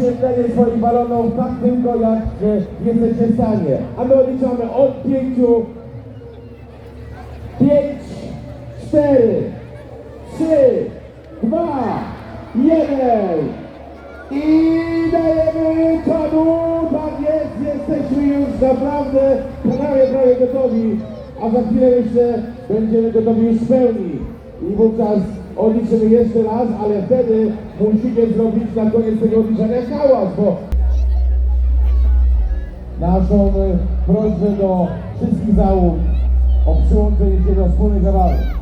świetlenie swoich balonów tak tylko jak jesteście w stanie. A my odliczamy od pięciu. Pięć, cztery, trzy, dwa, jeden. I dajemy czadu, tak jest, jesteśmy już naprawdę prawie, prawie gotowi, a za chwilę jeszcze będziemy gotowi już w pełni. I wówczas odliczymy jeszcze raz, ale wtedy musicie zrobić na koniec tego odliczania hałas, bo naszą e, prośbę do wszystkich załóg o przyłączenie się do wspólnej zabawy.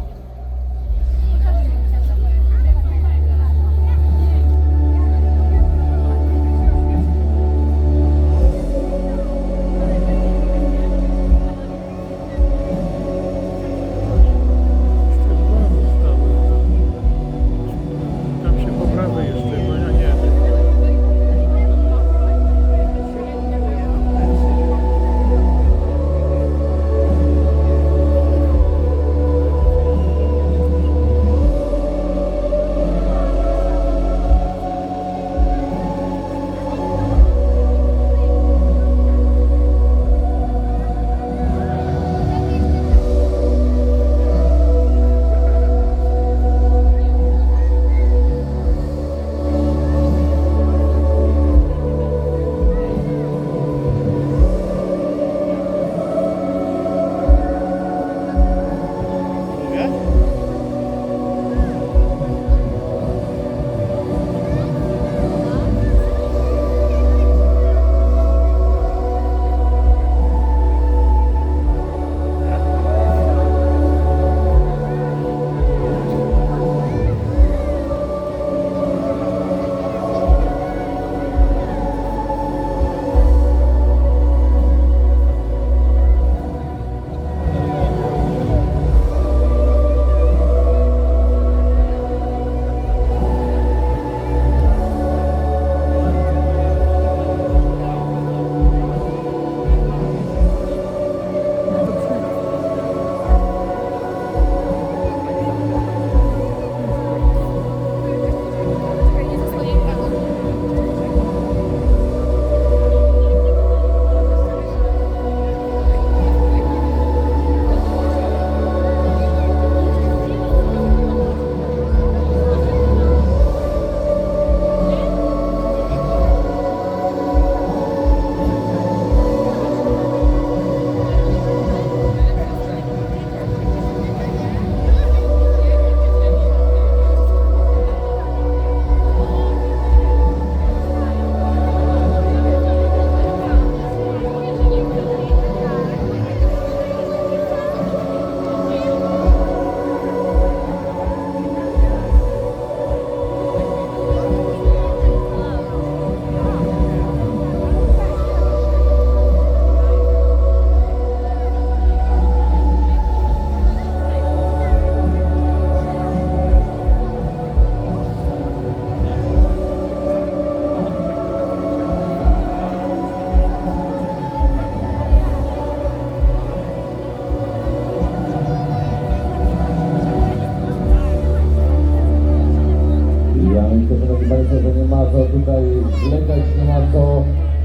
Myślę, szanowni Państwo, że nie ma co tutaj zwlekać, nie ma co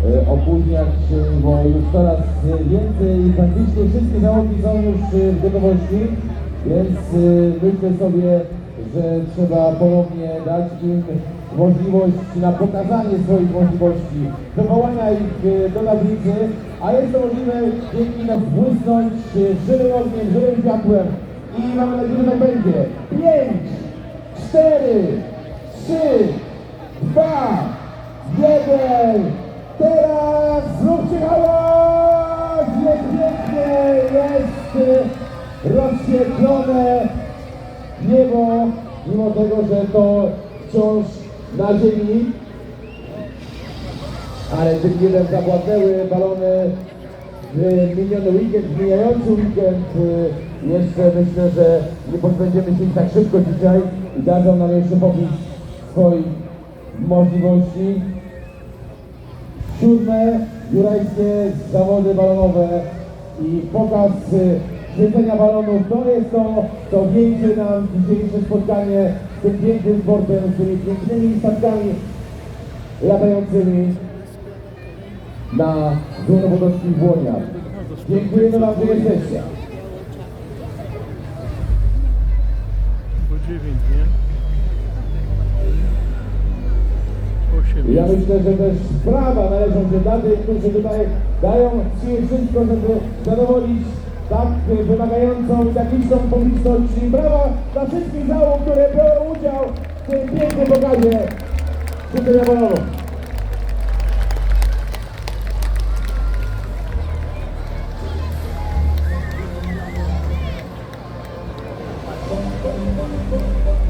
e, opóźniać, bo już coraz więcej i praktycznie wszystkie załogi są już e, w gotowości, więc e, myślę sobie, że trzeba ponownie dać im możliwość na pokazanie swoich możliwości, wywołania ich do tablicy, a jest to możliwe dzięki nam błysnąć żywym ogniem, żywym światłem i mamy nadzieję, że tak będzie. Pięć, 3, 2, 1. Teraz zróbcie hałas! Jest pięknie, jest rozświetlone niebo, mimo tego, że to wciąż na ziemi. Ale tym jeden zapłatnęły balony w miniony weekend, w mijający weekend. Y, jeszcze myślę, że nie pozbędziemy się ich tak szybko dzisiaj i dadzą nam jeszcze pobić swoich możliwości. Siódme jurajskie zawody balonowe i pokaz świecenia balonów. To jest to, co wieńczy nam dzisiejsze spotkanie z tym pięknym sportem, z tymi pięknymi statkami latającymi na złotowodowskich błoniach. Dziękujemy Wam, że jesteście. 9, nie? Ja myślę, że też sprawa należą się dla tych, którzy tutaj dają siebie wszystko, żeby zadowolić tak wymagającą i tak liczną publiczność. I brawa dla wszystkich załóg, które biorą udział w tym pięknym pokazie. Dziękuję bardzo. Thank